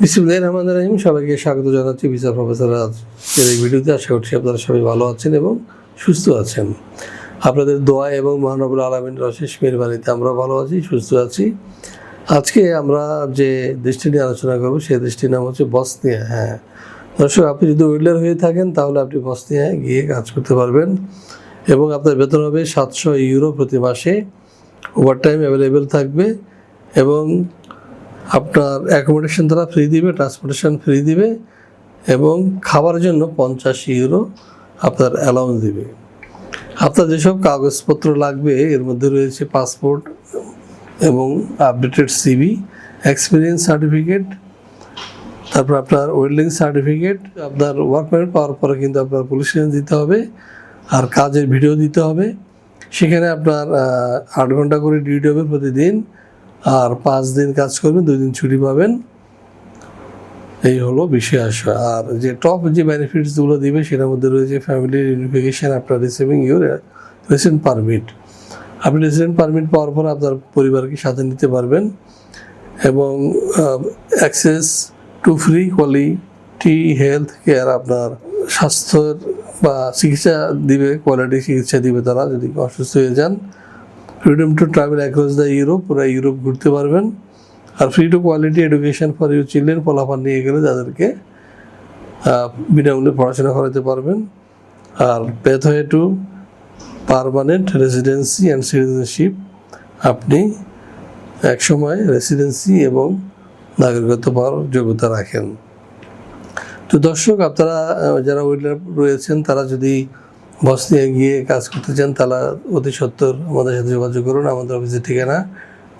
বিসমুল্লাহ রহমান রহিম। সবাইকে স্বাগত জানাচ্ছি ভিসা প্রফেসর এই ভিডিওতে আশা করছি আপনারা সবাই ভালো আছেন এবং সুস্থ আছেন। আপনাদের দোয়া এবং মহানবুল আলমিন অশেষ মেহরবানিতে আমরা ভালো আছি, সুস্থ আছি। আজকে আমরা যে দেশটি নিয়ে আলোচনা করব, সেই দেশটির নাম হচ্ছে বসনিয়া। হ্যাঁ দর্শক, আপনি যদি ওয়েল্ডার হয়ে থাকেন, তাহলে আপনি বসনিয়ায় গিয়ে কাজ করতে পারবেন এবং আপনার বেতন হবে সাতশো ইউরো প্রতি মাসে। ওভারটাইম অ্যাভেলেবেল থাকবে এবং আপনার অ্যাকোমোডেশন তারা ফ্রি দিবে ট্রান্সপোর্টেশন ফ্রি দিবে এবং খাবার জন্য পঞ্চাশ ইউরো আপনার অ্যালাউন্স দিবে। আপনার যেসব কাগজপত্র লাগবে, এর মধ্যে রয়েছে পাসপোর্ট এবং আপডেটেড সিবি এক্সপিরিয়েন্স সার্টিফিকেট তারপর আপনার ওয়েল্ডিং সার্টিফিকেট আপনার ওয়ার্ক পারমিট পাওয়ার পরে কিন্তু আপনার পুলিশ ক্লিয়ারেন্স দিতে হবে আর কাজের ভিডিও দিতে হবে। সেখানে আপনার আট ঘণ্টা করে ডিউটি হবে প্রতিদিন। আর পাঁচ দিন কাজ করবেন, দুই দিন ছুটি পাবেন। এই হলো বিষয় আর যে টপ যে বেনিফিটসগুলো দিবে, সেটার মধ্যে রয়েছে ফ্যামিলি ইউনিফিকেশন আপনার রিসিভিং ইউর রেসিডেন্ট পারমিট আপনি রেসিডেন্ট পারমিট পাওয়ার পর আপনার পরিবারকে সাথে নিতে পারবেন এবং access to free quality health care আপনার স্বাস্থ্যের বা চিকিৎসা দিবে কোয়ালিটি চিকিৎসা দিবে তারা যদি অসুস্থ হয়ে যান। Freedom to travel across the Europe পুরো ইউরোপ ঘুরতে পারবেন। আর free to quality education for you children ফলাফল নিয়ে গেলে তাদেরকে বিনামূল্যে পড়াশোনা করাতে পারবেন। আর pathway to permanent residency and citizenship আপনি একসময় রেসিডেন্সি এবং নাগরিকত্ব পাওয়ার যোগ্যতা রাখেন। তো দর্শক, আপনারা যারা ওয়েল্ডার রয়েছেন, তারা যদি বসনিয়া গিয়ে কাজ করতে চান তারা অতি সত্তর আমাদের সাথে যোগাযোগ করুন। আমাদের অফিসের ঠিকানা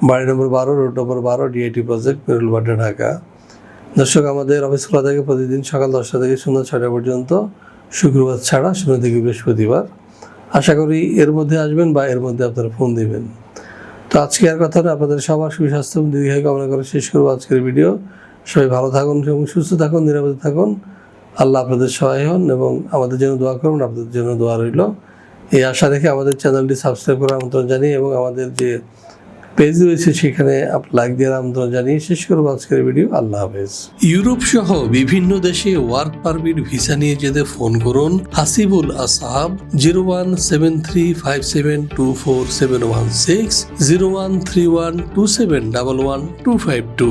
বাড়ি নম্বর বারো রোড নম্বর বারো ডিআইটি প্রজেক্ট মেরুলবাড্ডা ঢাকা। দর্শক, আমাদের অফিস খোলা থাকে প্রতিদিন সকাল দশটা থেকে সন্ধ্যা ছটা পর্যন্ত, শুক্রবার ছাড়া শূন্য থেকে বৃহস্পতিবার। আশা করি এর মধ্যে আসবেন বা এর মধ্যে আপনারা ফোন দিবেন। তো আজকে আর কথা না, আপনাদের সবার সুস্বাস্থ্য দীর্ঘায়ু কামনা করে শেষ করব আজকের ভিডিও। সবাই ভালো থাকুন এবং সুস্থ থাকুন, নিরাপদে থাকুন। আল্লাহ আপনাদের সহায় হন এবং আমাদের জন্য দোয়া করুন, আপনাদের জন্য দোয়া রইল। এই আশা রেখে আমাদের চ্যানেলটি সাবস্ক্রাইব করার আমন্ত্রণ জানিয়ে এবং আমাদের যে পেজ রয়েছে সেখানে লাইক দেওয়ার আমন্ত্রণ জানিয়ে শেষ করব আজকের ভিডিও। আল্লাহ হাফেজ। ইউরোপ সহ বিভিন্ন দেশে ওয়ার্ক পারমিট ভিসা নিয়ে যেতে ফোন করুন Hasibul Asahab zero one seven three five seven two four seven one six, zero one three one two seven double one two five two.